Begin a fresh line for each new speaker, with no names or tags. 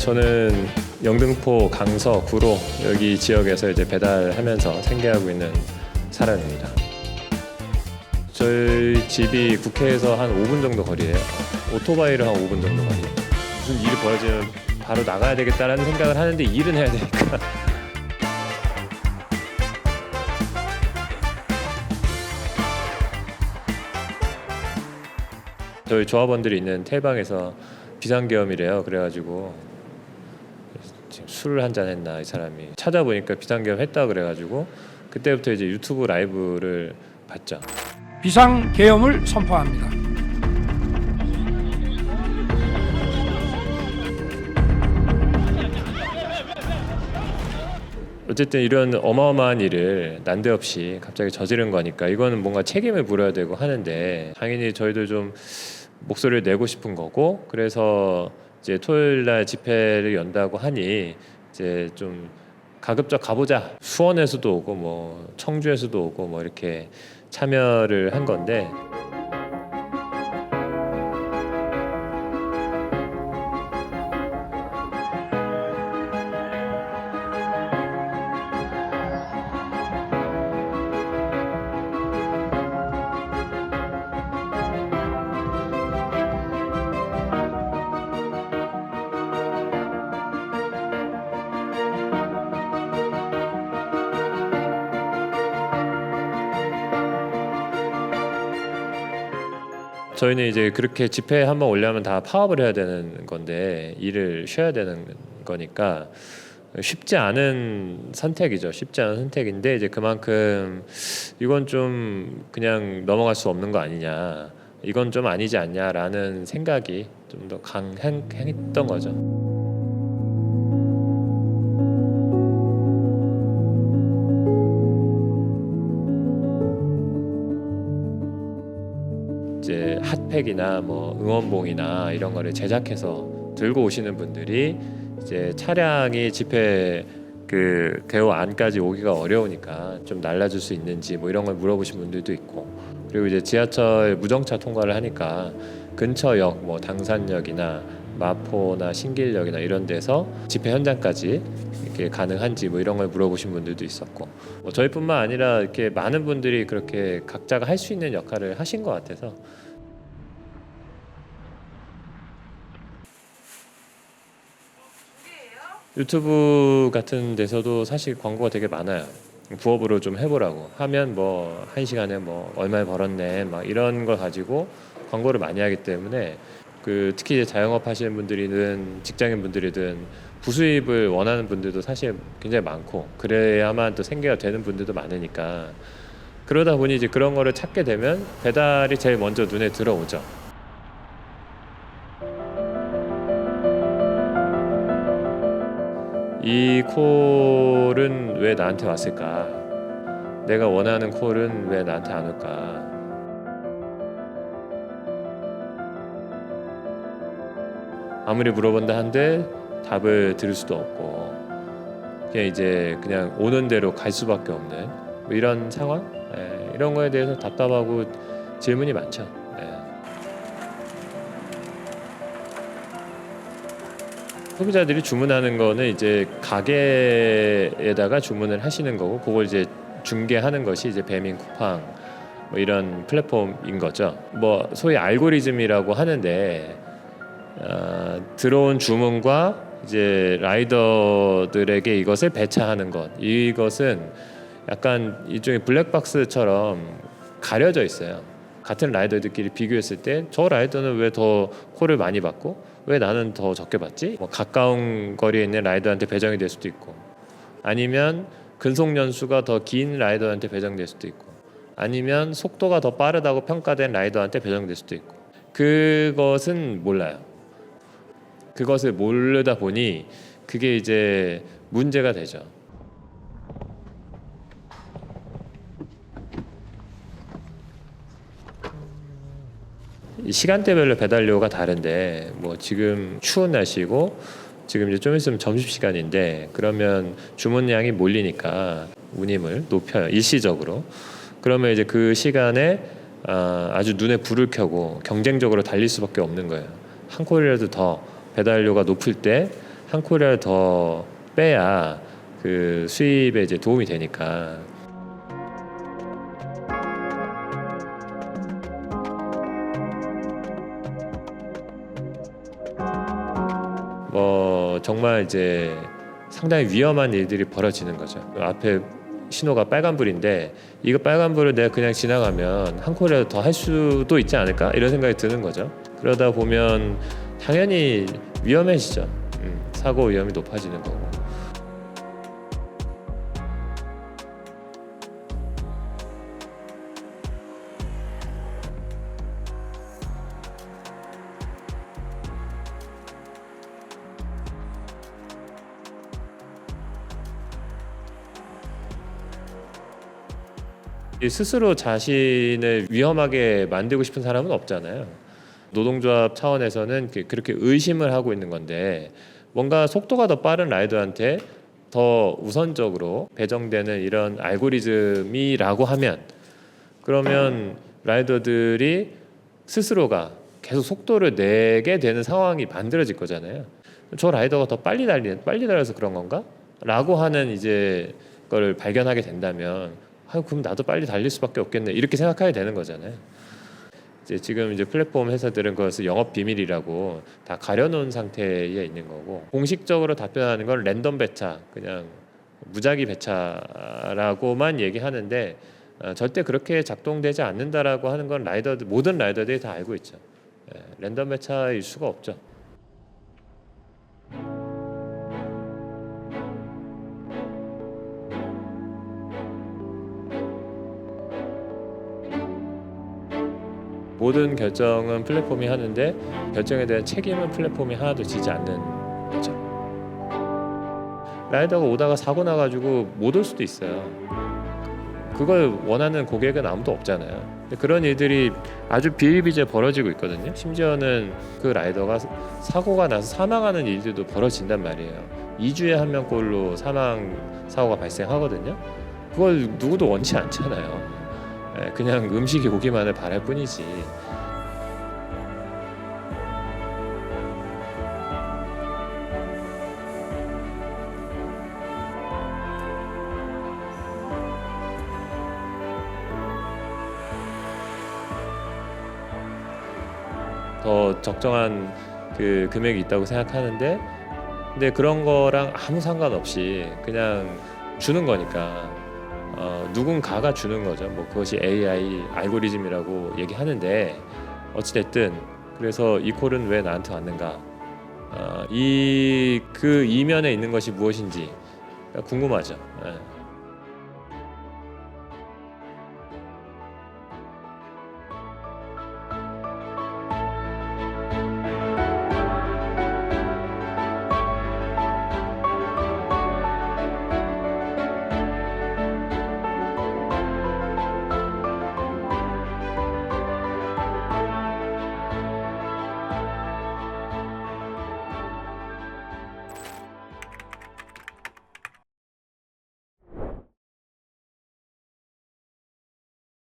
저는 영등포, 강서, 구로 여기 지역에서 이제 배달하면서 생계하고 있는 사람입니다. 저희 집이 국회에서 한 5분 정도 거리예요. 오토바이로 한 5분 정도 거리. 무슨 일이 벌어지면 바로 나가야 되겠다라는 생각을 하는데 일은 해야 되니까. 저희 조합원들이 있는 태방에서 비상계엄이래요. 그래가지고 지금 술을 한 잔 했나 이 사람이 찾아보니까 비상계엄 했다 그래가지고 그때부터 이제 유튜브 라이브를 봤죠.
비상 계엄을 선포합니다.
어쨌든 이런 어마어마한 일을 난데없이 갑자기 저지른 거니까 이거는 뭔가 책임을 물어야 되고 하는데 당연히 저희도 좀 목소리를 내고 싶은 거고 그래서 이제 토요일 날 집회를 연다고 하니 이제 좀 가급적 가보자. 수원에서도 오고 뭐 청주에서도 오고 뭐 이렇게 참여를 한 건데 저희는 이제 그렇게 집회 한번 올려면 다 파업을 해야 되는 건데 일을 쉬어야 되는 거니까 쉽지 않은 선택이죠. 쉽지 않은 선택인데 이제 그만큼 이건 좀 그냥 넘어갈 수 없는 거 아니냐. 이건 좀 아니지 않냐라는 생각이 좀 더 강했던 거죠. 핫팩이나 뭐 응원봉이나 이런 거를 제작해서 들고 오시는 분들이 이제 차량이 집회 그 대호 안까지 오기가 어려우니까 좀 날라줄 수 있는지 뭐 이런 걸 물어보신 분들도 있고 그리고 이제 지하철 무정차 통과를 하니까 근처역 뭐 당산역이나 마포나 신길역이나 이런 데서 집회 현장까지 이렇게 가능한지 뭐 이런 걸 물어보신 분들도 있었고 뭐 저희뿐만 아니라 이렇게 많은 분들이 그렇게 각자가 할 수 있는 역할을 하신 것 같아서 유튜브 같은 데서도 사실 광고가 되게 많아요. 부업으로 좀 해보라고 하면 뭐 한 시간에 뭐 얼마 벌었네 막 이런 걸 가지고 광고를 많이 하기 때문에 그 특히 이제 자영업 하시는 분들이든 직장인 분들이든 부수입을 원하는 분들도 사실 굉장히 많고 그래야만 또 생계가 되는 분들도 많으니까 그러다 보니 이제 그런 거를 찾게 되면 배달이 제일 먼저 눈에 들어오죠. 이 콜은 왜 나한테 왔을까? 내가 원하는 콜은 왜 나한테 안 올까? 아무리 물어본다 한들 답을 들을 수도 없고 그냥 이제 그냥 오는 대로 갈 수밖에 없는 뭐 이런 상황 예, 이런 거에 대해서 답답하고 질문이 많죠. 소비자들이 주문하는 거는 이제 가게에다가 주문을 하시는 거고 그걸 이제 중개하는 것이 이제 배민 쿠팡 뭐 이런 플랫폼인 거죠. 뭐 소위 알고리즘이라고 하는데 어, 들어온 주문과 이제 라이더들에게 이것을 배차하는 것 이것은 약간 일종의 블랙박스처럼 가려져 있어요. 같은 라이더들끼리 비교했을 때 저 라이더는 왜 더 콜을 많이 받고 왜 나는 더 적게 받지? 뭐 가까운 거리에 있는 라이더한테 배정이 될 수도 있고 아니면 근속 연수가 더 긴 라이더한테 배정될 수도 있고 아니면 속도가 더 빠르다고 평가된 라이더한테 배정될 수도 있고 그것은 몰라요. 그것을 모르다 보니 그게 이제 문제가 되죠. 시간대별로 배달료가 다른데 뭐 지금 추운 날씨고 지금 이제 좀 있으면 점심 시간인데 그러면 주문량이 몰리니까 운임을 높여요 일시적으로. 그러면 이제 그 시간에 아, 아주 눈에 불을 켜고 경쟁적으로 달릴 수밖에 없는 거예요. 한 콜이라도 더 배달료가 높을 때한 코리아를 더 빼야 그 수입에 이제 도움이 되니까 정말 이제 상당히 위험한 일들이 벌어지는 거죠. 앞에 신호가 빨간불인데 이거 빨간불을 내가 그냥 지나가면 한 코리아 더할 수도 있지 않을까 이런 생각이 드는 거죠. 그러다 보면 당연히 위험해지죠. 음, 사고 위험이 높아지는 거고. 스스로 자신을 위험하게 만들고 싶은 사람은 없잖아요. 노동조합 차원에서는 그- 그렇게 의심을 하고 있는 건데 뭔가 속도가 더 빠른 라이더한테 더 우선적으로 배정되는 이런 알고리즘이라고 하면 그러면 라이더들이 스스로가 계속 속도를 내게 되는 상황이 만들어질 거잖아요. 저 라이더가 더 빨리 달리 빨리 달려서 그런 건가? 라고 하는 이제 걸 발견하게 된다면 아 그럼 나도 빨리 달릴 수밖에 없겠네 이렇게 생각하게 되는 거잖아요. 이제 지금 이제 플랫폼 회사들은 그것을 영업 비밀이라고 다 가려놓은 상태에 있는 거고 공식적으로 답변하는 건 랜덤 배차 그냥 무작위 배차라고만 얘기하는데 어, 절대 그렇게 작동되지 않는다라고 하는 건 라이더들 모든 라이더들이 다 알고 있죠. 예, 랜덤 배차일 수가 없죠. 모든 결정은 플랫폼이 하는데 결정에 대한 책임은 플랫폼이 하나도 지지 않는 거죠. 라이더가 오다가 사고 나가지고 못 올 수도 있어요. 그걸 원하는 고객은 아무도 없잖아요. 그런 일들이 아주 비일비재 벌어지고 있거든요. 심지어는 그 라이더가 사고가 나서 사망하는 일들도 벌어진단 말이에요. 2주에 한 명꼴로 사망 사고가 발생하거든요. 그걸 누구도 원치 않잖아요. 예, 그냥 음식이 오기만을 바랄 뿐이지. 더 적정한 그 금액이 있다고 생각하는데 근데 그런 거랑 아무 상관없이 그냥 주는 거니까 어, 누군가가 주는 거죠. 뭐 그것이 AI 알고리즘이라고 얘기하는데 어찌 됐든 그래서 이 콜은 왜 나한테 왔는가? 어, 이그 이면에 있는 것이 무엇인지 궁금하죠. 예.